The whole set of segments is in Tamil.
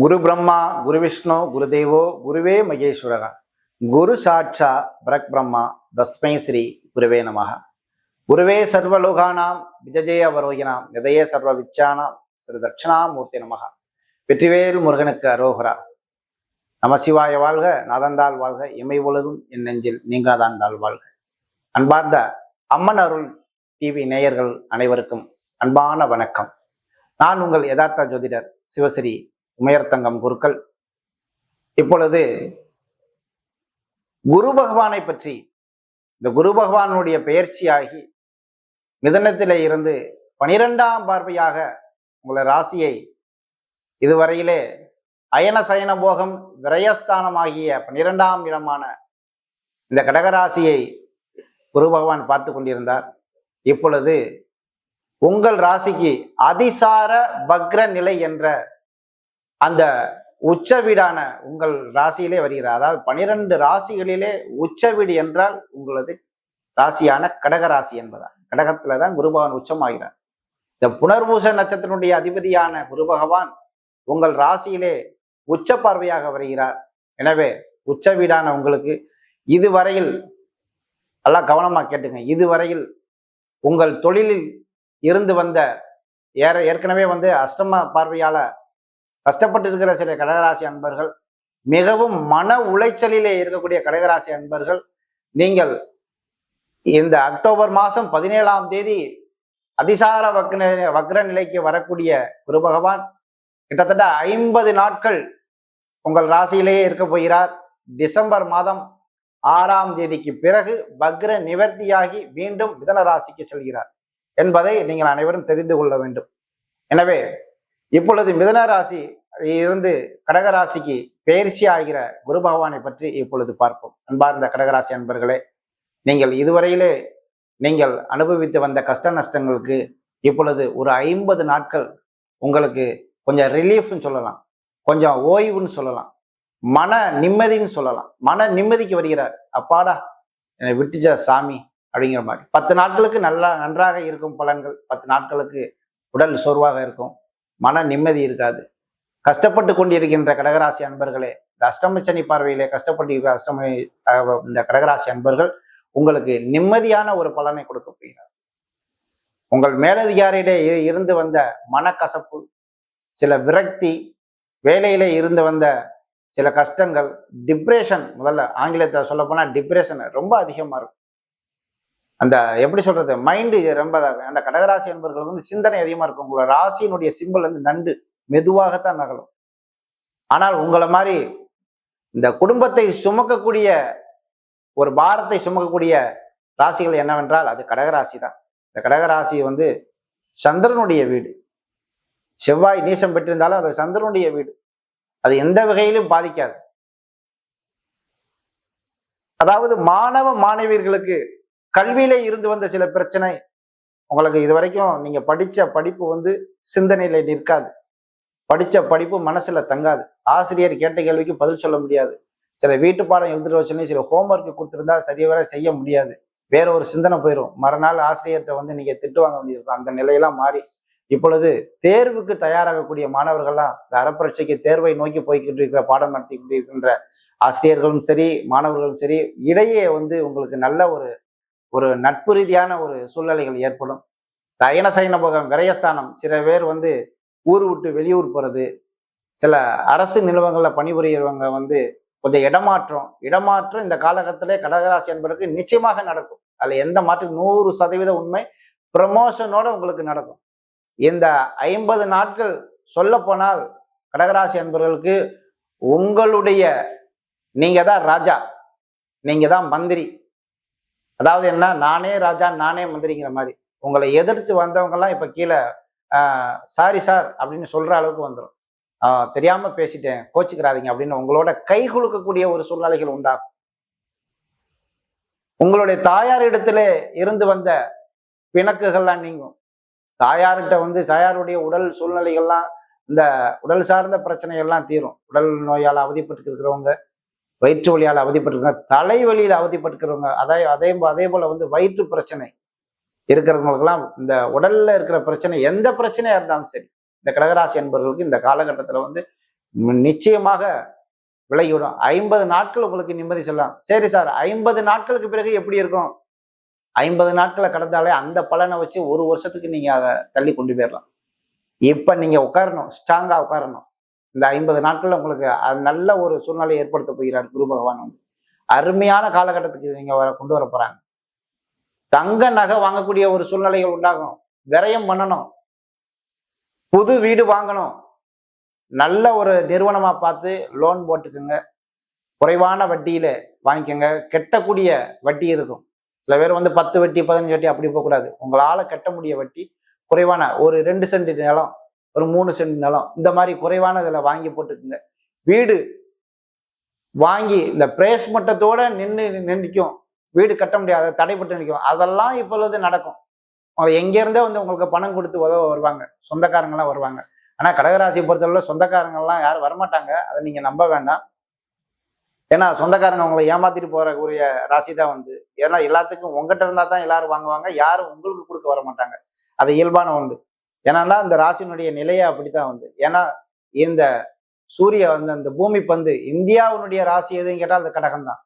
குரு பிரம்மா குரு விஷ்ணு குருதேவோ குருவே மகேஸ்வரக. குரு சாட்சா பிரக் பிரம்மா தஸ்மை ஸ்ரீ குருவே நமக. குருவே சர்வலோகானாம் விஜஜய வரோகினாம் நிதய சர்வ விச்சானாம் ஸ்ரீ தட்சிணாமூர்த்தி நமக. வெற்றிவேல் முருகனுக்கு அரோகரா. நம சிவாய வாழ்க நாதந்தாள் வாழ்க இமை பொழுதும் என் நெஞ்சில் நீங்காதாந்தாள் வாழ்க. அன்பார்ந்த அம்மன் அருள் டிவி நேயர்கள் அனைவருக்கும் அன்பான வணக்கம். நான் உங்கள் யதார்த்த ஜோதிடர் சிவசிறி உமையர்த்தங்கம் குருக்கள். இப்பொழுது குரு பகவானை பற்றி இந்த குரு பகவானுடைய பெயர்ச்சியாகி மிதனத்திலே இருந்து பனிரெண்டாம் பார்வையாக உங்களை ராசியை இதுவரையிலே அயன சயன போகம் விரயஸ்தானமாகிய பன்னிரெண்டாம் இடமான இந்த கடகராசியை குரு பகவான் பார்த்து கொண்டிருந்தார். இப்பொழுது உங்கள் ராசிக்கு அதிசார பக்ர நிலை என்ற அந்த உச்ச வீடான உங்கள் ராசியிலே வருகிறார். அதாவது பனிரெண்டு ராசிகளிலே உச்ச வீடு என்றால் உங்களது ராசியான கடக ராசி என்பதா கடகத்துல தான் குருபகவான் உச்சமாகிறார். இந்த புனர்பூச நட்சத்திரனுடைய அதிபதியான குரு பகவான் உங்கள் ராசியிலே உச்ச பார்வையாக வருகிறார். எனவே உச்ச வீடான உங்களுக்கு இதுவரையில் நல்லா கவனமாக கேட்டுங்க. இதுவரையில் உங்கள் தொழிலில் இருந்து வந்த ஏற ஏற்கனவே வந்து அஷ்டம பார்வையால கஷ்டப்பட்டு இருக்கிற சில கடகராசி அன்பர்கள் மிகவும் மன உளைச்சலிலே இருக்கக்கூடிய கடகராசி அன்பர்கள் நீங்கள் இந்த அக்டோபர் மாதம் பதினேழாம் தேதி அதிசார வக்ர வக்ர நிலைக்கு வரக்கூடிய குரு பகவான் கிட்டத்தட்ட ஐம்பது நாட்கள் உங்கள் ராசியிலேயே இருக்க போகிறார். டிசம்பர் மாதம் ஆறாம் தேதிக்கு பிறகு வக்ர நிவர்த்தியாகி மீண்டும் மிதன ராசிக்கு செல்கிறார் என்பதை நீங்கள் அனைவரும் தெரிந்து கொள்ள வேண்டும். எனவே இப்பொழுது மிதன ராசி இருந்து கடகராசிக்கு பயிற்சி ஆகிற குரு பகவானை பற்றி இப்பொழுது பார்ப்போம். அன்பார்ந்த கடகராசி அன்பர்களே நீங்கள் இதுவரையிலே நீங்கள் அனுபவித்து வந்த கஷ்ட நஷ்டங்களுக்கு இப்பொழுது ஒரு ஐம்பது நாட்கள் உங்களுக்கு கொஞ்சம் ரிலீஃப்னு சொல்லலாம். கொஞ்சம் ஓய்வுன்னு சொல்லலாம். மன நிம்மதின்னு சொல்லலாம். மன நிம்மதிக்கு வருகிறார். அப்பாடா என்னை விட்டுச்சா சாமி அப்படிங்கிற மாதிரி. பத்து நாட்களுக்கு நல்லா நன்றாக இருக்கும் பலன்கள். பத்து நாட்களுக்கு உடல் சோர்வாக இருக்கும். மன நிம்மதி இருக்காது. கஷ்டப்பட்டு கொண்டிருக்கின்ற கடகராசி அன்பர்களே இந்த அஷ்டம சனி பார்வையிலே கஷ்டப்பட்டு அஷ்டமி அஷ்டம இந்த கடகராசி அன்பர்கள் உங்களுக்கு நிம்மதியான ஒரு பலனை கொடுக்க போகிறார் உங்கள் மேலதிகாரியிலே இருந்து வந்த மனக்கசப்பு சில விரக்தி வேலையிலே இருந்து வந்த சில கஷ்டங்கள் டிப்ரெஷன் முதல்ல ஆங்கிலத்தை சொல்ல போனால் டிப்ரெஷன் ரொம்ப அதிகமாக இருக்கும். அந்த எப்படி சொல்றது மைண்டு ரொம்ப அந்த கடகராசி என்பவர்கள் வந்து சிந்தனை அதிகமாக இருக்கும். உங்களோட ராசியினுடைய சிம்பிள் வந்து நண்டு. மெதுவாகத்தான் நகலும். ஆனால் உங்களை மாதிரி இந்த குடும்பத்தை சுமக்கக்கூடிய ஒரு பாரத்தை சுமக்கக்கூடிய ராசிகள் என்னவென்றால் அது கடகராசி தான் இந்த கடகராசி வந்து சந்திரனுடைய வீடு. செவ்வாய் நீசம் பெற்றிருந்தாலும் அது சந்திரனுடைய வீடு. அது எந்த வகையிலும் பாதிக்காது. அதாவது மாணவ மாணவியர்களுக்கு கல்வியில இருந்து வந்த சில பிரச்சனை உங்களுக்கு இது வரைக்கும் நீங்க படிச்ச படிப்பு வந்து சிந்தனையில நிற்காது. படித்த படிப்பு மனசில் தங்காது. ஆசிரியர் கேட்ட கேள்விக்கு பதில் சொல்ல முடியாது. சில வீட்டு பாடம் எழுதிட்டு வச்சுன்னு சில ஹோம்ஒர்க் கொடுத்துருந்தா சரியாக செய்ய முடியாது. வேற ஒரு சிந்தனை போயிடும் மறுநாள் ஆசிரியர்கிட்ட வந்து நீங்க திட்டு வாங்க வேண்டியிருக்கும். அந்த நிலையெல்லாம் மாறி. இப்பொழுது தேர்வுக்கு தயாராகக்கூடிய மாணவர்கள்லாம் இந்த அறப்பரட்சைக்கு தேர்வை நோக்கி போய்கிட்டு இருக்கிற பாடம் நடத்திக்கிட்டு இருக்கின்ற ஆசிரியர்களும் சரி மாணவர்களும் சரி இடையே வந்து உங்களுக்கு நல்ல ஒரு ஒரு நட்பு ரீதியான ஒரு சூழ்நிலைகள் ஏற்படும். தயன சயன போகம் விரயஸ்தானம் சில பேர் வந்து ஊர் விட்டு வெளியூர் போகிறது சில அரசு நிறுவனங்களில் பணிபுரியறவங்க வந்து கொஞ்சம் இடமாற்றம். இடமாற்றம் இந்த காலகட்டத்திலே கடகராசி என்பதற்கு நிச்சயமாக நடக்கும். அதில் எந்த மாற்றம் நூறு சதவீத உண்மை ப்ரமோஷனோட உங்களுக்கு நடக்கும். இந்த ஐம்பது நாட்கள் சொல்லப்போனால் கடகராசி என்பவர்களுக்கு உங்களுடைய நீங்கள் தான் ராஜா நீங்கள் தான் மந்திரி. அதாவது என்ன? நானே ராஜா நானே மந்திரிங்கிற மாதிரி. உங்களை எதிர்த்து வந்தவங்கெல்லாம் இப்போ கீழே சாரி சார் அப்படின்னு சொல்ற அளவுக்கு வந்துடும் தெரியாம பேசிட்டேன் கோச்சுக்கிறாதீங்க அப்படின்னு உங்களோட கை குலுக்கக்கூடிய ஒரு சூழ்நிலைகள் உண்டாகும். உங்களுடைய தாயார் இடத்துல இருந்து வந்த பிணக்குகள்லாம் நீங்கும். தாயார்கிட்ட வந்து தாயாருடைய உடல் சூழ்நிலைகள்லாம் இந்த உடல் சார்ந்த பிரச்சனைகள்லாம் தீரும். உடல் நோயால் அவதிப்பட்டு இருக்கிறவங்க வயிற்று வழியால் அவதிப்பட்டிருக்காங்க தலைவலியில் அவதிப்பட்டிருக்கிறவங்க அதே அதே அதே போல வந்து வயிற்று பிரச்சனை இருக்கிறவங்களுக்கெல்லாம் இந்த உடல்ல இருக்கிற பிரச்சனை எந்த பிரச்சனையா இருந்தாலும் சரி இந்த கடகராசி என்பவர்களுக்கு இந்த காலகட்டத்தில் வந்து நிச்சயமாக விலகிவிடும் ஐம்பது நாட்கள் உங்களுக்கு நிம்மதி சொல்லலாம். சரி சார் ஐம்பது நாட்களுக்கு பிறகு எப்படி இருக்கும்? ஐம்பது நாட்களை கடந்தாலே அந்த பலனை வச்சு ஒரு வருஷத்துக்கு நீங்கள் அதை தள்ளி கொண்டு போயிடலாம். இப்போ நீங்கள் உட்காரணும் ஸ்ட்ராங்காக உட்காரணும். இந்த ஐம்பது நாட்களில் உங்களுக்கு நல்ல ஒரு சூழ்நிலையை ஏற்படுத்த போகிறார் குரு பகவான் வந்து. அருமையான காலகட்டத்துக்கு நீங்கள் வர- கொண்டு வர போகிறாங்க தங்க நகை வாங்கக்கூடிய ஒரு சூழ்நிலைகள் உண்டாகும். விரயம் பண்ணணும். புது வீடு வாங்கணும். நல்ல ஒரு நிறுவனமா பார்த்து லோன் போட்டுக்குங்க. குறைவான வட்டியில வாங்கிக்கோங்க. கெட்டக்கூடிய வட்டி இருக்கும். சில பேர் வந்து பத்து வட்டி பதினஞ்சு வட்டி அப்படி போகக்கூடாது உங்களால கட்ட முடிய வட்டி குறைவான ஒரு ரெண்டு சென்ட் நிலம் ஒரு மூணு சென்ட் நிலம் இந்த மாதிரி குறைவான இதில் வாங்கி போட்டுக்குங்க. வீடு வாங்கி இந்த பிரேஸ் மட்டத்தோட நின்று நின்றுக்கும் வீடு கட்ட முடியாத தடைப்பட்டு நிற்கும் அதெல்லாம் இப்பொழுது நடக்கும். அவங்க எங்கேருந்தே வந்து உங்களுக்கு பணம் கொடுத்து உதவ வருவாங்க. சொந்தக்காரங்களாம் வருவாங்க. ஆனால் கடகராசியை பொறுத்தவரை சொந்தக்காரங்கள்லாம் யாரும் வரமாட்டாங்க. அதை நீங்கள் நம்ப வேண்டாம். ஏன்னா சொந்தக்காரங்க உங்களை ஏமாத்திட்டு போற உரிய ராசி தான் வந்து. ஏன்னா எல்லாத்துக்கும் உங்ககிட்ட இருந்தா தான் எல்லாரும் வாங்குவாங்க. யாரும் உங்களுக்கு கொடுக்க வர மாட்டாங்க அது இயல்பான உண்டு. ஏன்னா இந்த ராசியினுடைய நிலையே அப்படித்தான் வந்து. ஏன்னா இந்த சூரிய வந்து அந்த பூமி பந்து இந்தியாவினுடைய ராசி எதுன்னு கேட்டால் அது கடகம் தான்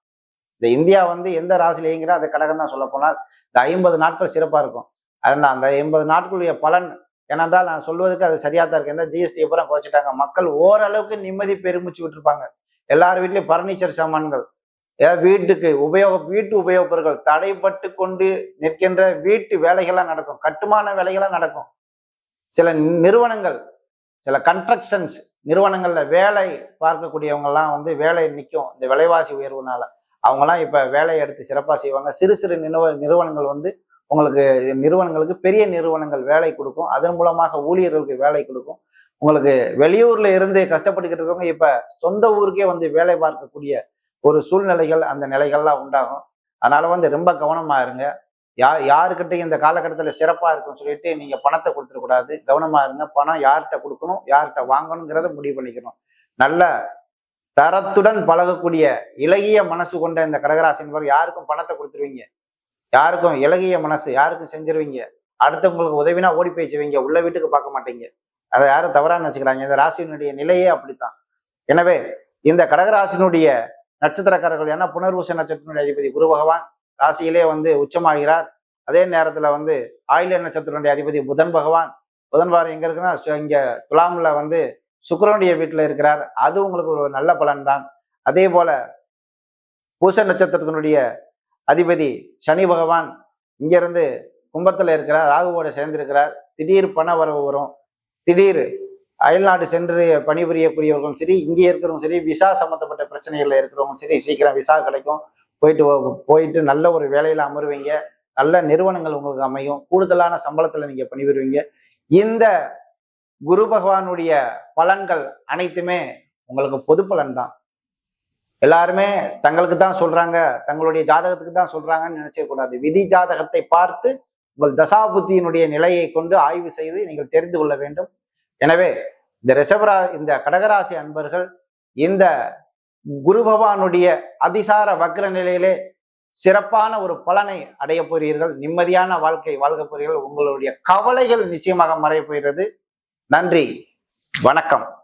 இந்த இந்தியா வந்து எந்த ராசியில் இயங்குறா அது கடகம் தான் சொல்ல போனால் இந்த ஐம்பது நாட்கள் சிறப்பாக இருக்கும். அதனால் அந்த எண்பது நாட்களுடைய பலன் ஏனென்றால் நான் சொல்வதற்கு அது சரியாக தான் இருக்கு. எந்த ஜிஎஸ்டி அப்புறம் குறைச்சிட்டாங்க. மக்கள் ஓரளவுக்கு நிம்மதி பெருமிச்சு விட்டுருப்பாங்க. எல்லார் வீட்லேயும் பர்னிச்சர் சாமான்கள் ஏதாவது வீட்டுக்கு உபயோக வீட்டு உபயோகப் பொருட்கள் தடைப்பட்டு கொண்டு நிற்கின்ற வீட்டு வேலைகள்லாம் நடக்கும். கட்டுமான வேலைகள்லாம் நடக்கும். சில நிறுவனங்கள் சில கன்ஸ்ட்ரக்ஷன்ஸ் நிறுவனங்களில் வேலை பார்க்கக்கூடியவங்கெல்லாம் வந்து வேலை நிற்கும் இந்த விலைவாசி உயர்வுனால. அவங்கெல்லாம் இப்போ வேலையை எடுத்து சிறப்பாக செய்வாங்க. சிறு சிறு நிறுவ நிறுவனங்கள் வந்து உங்களுக்கு நிறுவனங்களுக்கு பெரிய நிறுவனங்கள் வேலை கொடுக்கும். அதன் மூலமாக ஊழியர்களுக்கு வேலை கொடுக்கும். உங்களுக்கு வெளியூர்ல இருந்து கஷ்டப்பட்டுக்கிட்டு இருக்கவங்க இப்போ சொந்த ஊருக்கே வந்து வேலை பார்க்கக்கூடிய ஒரு சூழ்நிலைகள் அந்த நிலைகள்லாம் உண்டாகும். அதனால வந்து ரொம்ப கவனமாக இருங்க. யா யாருக்கிட்டையும் இந்த காலகட்டத்தில் சிறப்பாக இருக்குன்னு சொல்லிட்டு நீங்கள் பணத்தை கொடுத்துடக்கூடாது கவனமாக இருங்க. பணம் யார்கிட்ட கொடுக்கணும் யார்கிட்ட வாங்கணுங்கிறத முடிவு பண்ணிக்கணும். நல்ல தரத்துடன் பழகக்கூடிய இலகிய மனசு கொண்ட இந்த கடகராசி என்பவர் யாருக்கும் பணத்தை கொடுத்துருவீங்க? யாருக்கும் இலகிய மனசு யாருக்கும் செஞ்சிருவீங்க? அடுத்தவங்களுக்கு உதவினா ஓடி போய் உள்ள வீட்டுக்கு பார்க்க மாட்டீங்க. அதை யாரும் தவறான்னு வச்சுக்கிறாங்க இந்த ராசியினுடைய நிலையே அப்படித்தான். எனவே இந்த கடகராசினுடைய நட்சத்திரக்காரர்கள் ஏன்னா புனர்வூச நட்சத்திரத்தினுடைய அதிபதி குரு பகவான் ராசியிலே வந்து உச்சமாகிறார். அதே நேரத்துல வந்து ஆயில நட்சத்திரத்தினுடைய அதிபதி புதன் பகவான். புதன் பகவான் எங்க இருக்குன்னா இங்க துலாம்ல வந்து சுக்கரனுடைய வீட்டில் இருக்கிறார். அது உங்களுக்கு ஒரு நல்ல பலன் தான் அதே போல பூச நட்சத்திரத்தினுடைய அதிபதி சனி பகவான் இங்கிருந்து கும்பத்தில் இருக்கிறார். ராகுவோட சேர்ந்திருக்கிறார். திடீர் பண வரவு வரும். திடீர் அயல்நாடு சென்று பணிபுரியக்கூடியவர்களும் சரி இங்கே இருக்கிறவங்க சரி விசா சம்மந்தப்பட்ட பிரச்சனைகளில் இருக்கிறவங்க சரி சீக்கிரம் விசா கிடைக்கும். போயிட்டு போயிட்டு நல்ல ஒரு வேலையில் அமருவீங்க. நல்ல நிறுவனங்கள் உங்களுக்கு அமையும். கூடுதலான சம்பளத்தில் நீங்கள் பணிபுரிவீங்க. இந்த குரு பகவானுடைய பலன்கள் அனைத்துமே உங்களுக்கு பொது பலன் தான் எல்லாருமே தங்களுக்கு தான் சொல்றாங்க தங்களுடைய ஜாதகத்துக்கு தான் சொல்றாங்கன்னு நினைச்சே விதி ஜாதகத்தை பார்த்து உங்கள் தசாபுத்தியினுடைய நிலையை கொண்டு ஆய்வு செய்து நீங்கள் தெரிந்து கொள்ள வேண்டும். எனவே இந்த ரிஷபரா இந்த கடகராசி அன்பர்கள் இந்த குரு பகவானுடைய அதிசார வக்ர நிலையிலே சிறப்பான ஒரு பலனை அடைய போகிறீர்கள். நிம்மதியான வாழ்க்கை வாழ்க போகிறீர்கள். உங்களுடைய கவலைகள் நிச்சயமாக மறைய போகிறது. நன்றி. வணக்கம்.